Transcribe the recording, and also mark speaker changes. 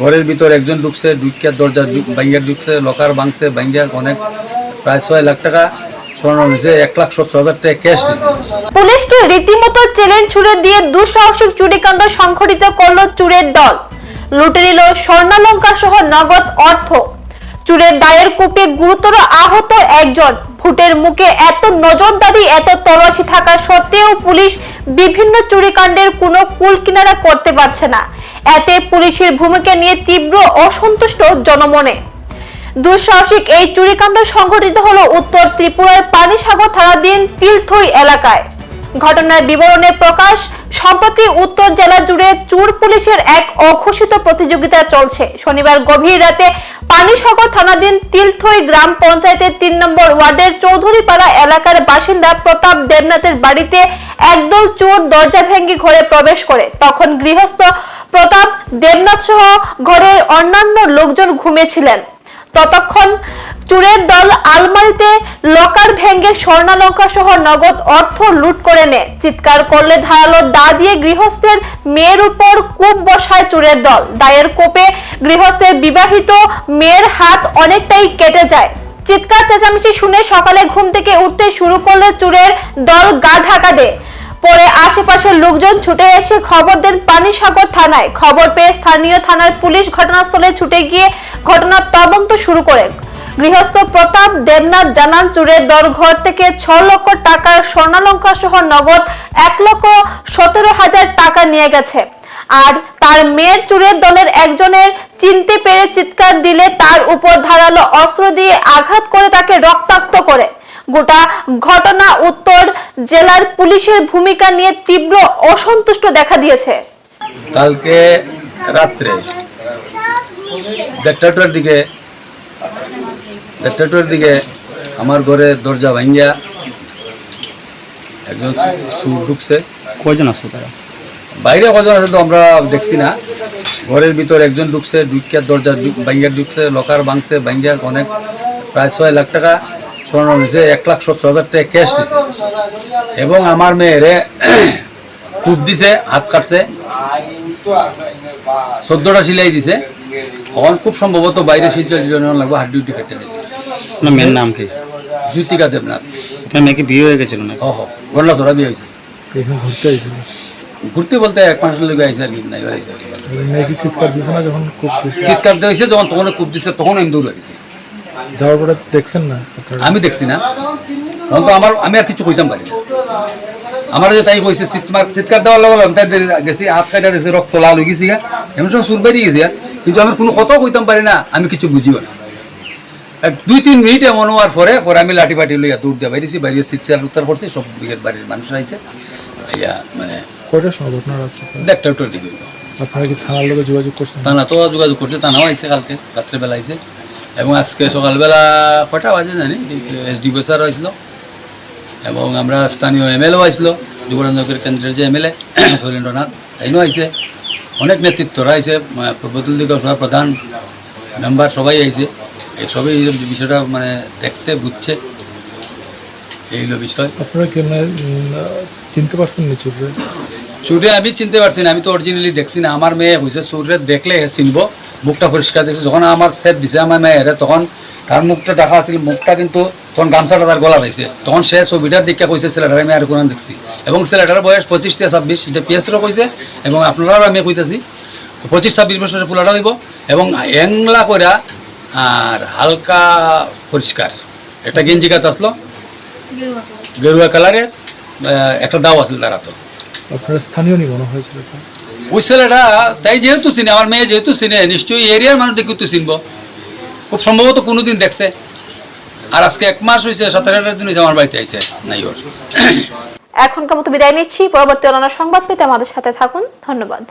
Speaker 1: ঘরের ভিতর একজন ঢুকছে ঢুকিয়া দরজা বাইঙ্গা ঢুকছে, লকার ভাঙছে বাইঙ্গা অনেক, প্রায় ছয় লাখ টাকা
Speaker 2: পুলিশকে রীতিমতো চ্যালেঞ্জ ছুড়ে দিয়ে দুঃসাহসিক চুরিকাণ্ড সংঘটিত করল চুরের দল। লুটে নিল স্বর্ণালঙ্কার সহ নগদ অর্থ। চুরের দায়ের কূপে গুরুতর আহত একজন। ভুটের মুখে এত নজরদারি, এত তল্লাশি থাকা সত্ত্বেও পুলিশ বিভিন্ন চুরিকাণ্ডের কোনো কুল কিনারা করতে পারছে না। এতে পুলিশের ভূমিকা নিয়ে তীব্র অসন্তুষ্ট জনমনে। দুঃসাহসিক এই চুরিকাণ্ড সংঘটিত হল উত্তর ত্রিপুরার পানিসাগর থানাধীন তিলথই এলাকায়। ঘটনার বিবরণে প্রকাশ সম্প্রতি উত্তর জেলা জুড়ে চুর পুলিশের এক অঘোষিত প্রতিযোগিতা চলছে। শনিবার গভীর রাতে পানিসাগর থানাধীন তিলথই গ্রাম পঞ্চায়েতের তিন নম্বর ওয়ার্ডের চৌধুরীপাড়া এলাকার বাসিন্দা প্রতাপ দেবনাথের বাড়িতে একদল চোর দরজা ভেঙে ঘরে প্রবেশ করে। তখন গৃহস্থ প্রতাপ দেবনাথ সহ ঘরের অন্যান্য লোকজন ঘুমিয়েছিলেন। ততক্ষণ চুরের দল আলমারিতে লকার ভেঙে স্বর্ণালঙ্কা সহ নগদ অর্থ লুট করে নেয়। চিৎকার করলে ধারালো দা দিয়ে গৃহস্থের মেয়ের উপর কূপ বসায় চুরের দল। দায়ের কোপে গৃহস্থের বিবাহিত মেয়ের হাত অনেকটাই কেটে যায়। চিৎকার চেঁচামেচি শুনে সকালে ঘুম থেকে উঠতে শুরু করলে চুরের দল গা ঢাকা দেয়। পরে আশেপাশের লোকজন ছুটে এসে খবর দেন পানিসাগর থানায়। খবর পেয়ে স্থানীয় থানার পুলিশ ঘটনাস্থলে ছুটে গিয়ে ঘটনার তদন্ত শুরু করে। গৃহস্থ প্রতাপ দেবনাথ জানান, চুরের দল ঘর থেকে ছ লক্ষ টাকার স্বর্ণালঙ্কার সহ নগদ এক লক্ষ সতেরো হাজার টাকা নিয়ে গেছে। আর তার মেয়ের চুরের দলের একজনের চিনতে পেরে চিৎকার দিলে তার উপর ধারালো অস্ত্র দিয়ে আঘাত করে তাকে রক্তাক্ত করে। গোটা ঘটনা উত্তর জেলার পুলিশের ভূমিকা নিয়ে তীব্র অসন্তুষ্ট দেখা দিয়েছে।
Speaker 1: কালকে রাত্রে দেড়টাটার দিকে দেড়টাটার দিকে আমার ঘরে দরজা ভাঙ্গিয়া একজন সুর ঢুকছে।
Speaker 3: কয়জন আসলো তারা?
Speaker 1: বাইরে কজন আছে তো আমরা দেখছি না। ঘরের ভিতর একজন ঢুকছে ঢুকিয়া দরজা ভাঙ্গিয়া ঢুকছে লকার ভাঙছে ভাঙ্গিয়া অনেক প্রায় ছয় লাখ টাকা স্বর্ণ নিয়েছে এক লাখ সত্তর হাজার টাকা ক্যাশ নিছে। এবং আমার মেয়েরে কূপ দিছে হাত কাটছে চোদ্দটা সিলাই দিছে। এখন খুব সম্ভবত বাইরে জিরো লাগবে হাত ডিউটি কেটে দিয়েছে
Speaker 3: আপনার মেয়ের নাম কি?
Speaker 1: জ্যোতিকা দেবনাথ।
Speaker 3: আপনার মেয়েকে বিয়ে হয়ে গেছিল না
Speaker 1: ও হো গন্ডা চড়া বিয়ে হয়েছে।
Speaker 4: এখানে ঘুরতে আইছিল।
Speaker 1: ঘুরতে বলতে এক মাসের লোক আইসে আর কি নাই আইসে আর কি।
Speaker 4: মেয়ে কি চিৎকার দিয়েছে না যখন খুব
Speaker 1: চিৎকার দিয়েছে যখন তখন কূপ দিছে তখন আমি দৌড় গেছি।
Speaker 4: যাওয়ার পরে দেখছেন না?
Speaker 1: আমি দেখছি না। তখন তো আমার আমি আর কিছু কইতাম পারি না। আমার যে তাই কইছে চিৎকার চিৎকার দেওয়ার লগে লগে তাই গেছি হাত কাটা দেখছি রক্ত লাল হয়ে গেছি। এমন সময় সুর বেরিয়ে গেছি কিন্তু আমি কোনো কথাও কইতাম পারি না আমি কিছু বুঝিও না। দুই তিন মিনিট এমন হওয়ার পরে পরে আমি লাঠি পাটি লইয়া দৌড় দিয়ে বাইরেছি বাইরে চিৎকার উত্তর করছি সব দিকের বাড়ির মানুষ আইছে। ইয়া মানে
Speaker 4: কয়টার সময় ঘটনা রাত্রে?
Speaker 1: দেড়টা উত্তর দিকে।
Speaker 4: আপনারা কি থানার লোকে যোগাযোগ করছেন?
Speaker 1: থানা তো যোগাযোগ করছে থানাও আইছে কালকে রাত্রেবেলা আইছে। এবং আজকে সকালবেলা কটা বাজে জানি এস ডি স্যার হয়েছিল এবং আমরা স্থানীয় এম এলও আইছিল যুবরাজনগর কেন্দ্রের যে এম এল এ শৈলেন্দ্রনাথ তাইনও আইছে। অনেক নেতৃত্বরা আইছে পূর্বতুল দিকের প্রধান মেম্বার সবাই আইছে। এই সবই এই বিষয়টা মানে দেখছে বুঝছে। এই হলো বিষয়।
Speaker 4: আপনারা কেমন চিনতে পারছেন নি চুপড়ে
Speaker 1: চুরে আমি চিনতে পারছি না আমি তো অরিজিনালি দেখছি না। আমার মেয়ে হয়েছে চুরে দেখলে চিনব মুখটা পরিষ্কার দেখছি। যখন আমার সেট দিছে আমার মেয়ে মেয়ের তখন তার মুখটা দেখা আছিল মুখটা কিন্তু তখন গামছাটা তার গলা দিয়েছে তখন সে ছবিটার দিকে কইছে ছেলেটার আমি আর কোনো দেখছি। এবং ছেলেটার বয়স পঁচিশ থেকে ছাব্বিশ এটা পিএসরও কইছে এবং আপনারাও আমি কইতেছি পঁচিশ ছাব্বিশ বছরের পোলাটা হইব এবং এংলা কইরা আর হালকা পরিষ্কার। একটা গেঞ্জি কাত আসলো? গেরুয়া কালারের। একটা দাও আছিল তার
Speaker 4: আপনারা স্থানীয় হয়েছিল
Speaker 1: ওই ছেলেটা তাই যেহেতু চিনে আমার মেয়ে যেহেতু চিনে নিশ্চয়ই এরিয়ার মানুষ দেখে তো চিনব। খুব সম্ভবত কোনোদিন দেখছে। আর আজকে এক মাস হয়েছে সতেরো আঠারো দিন হয়েছে আমার বাড়িতে আইছে নাই ওর।
Speaker 2: এখনকার মতো বিদায় নিচ্ছি। পরবর্তী অন্যান্য সংবাদ পেতে আমাদের সাথে থাকুন। ধন্যবাদ।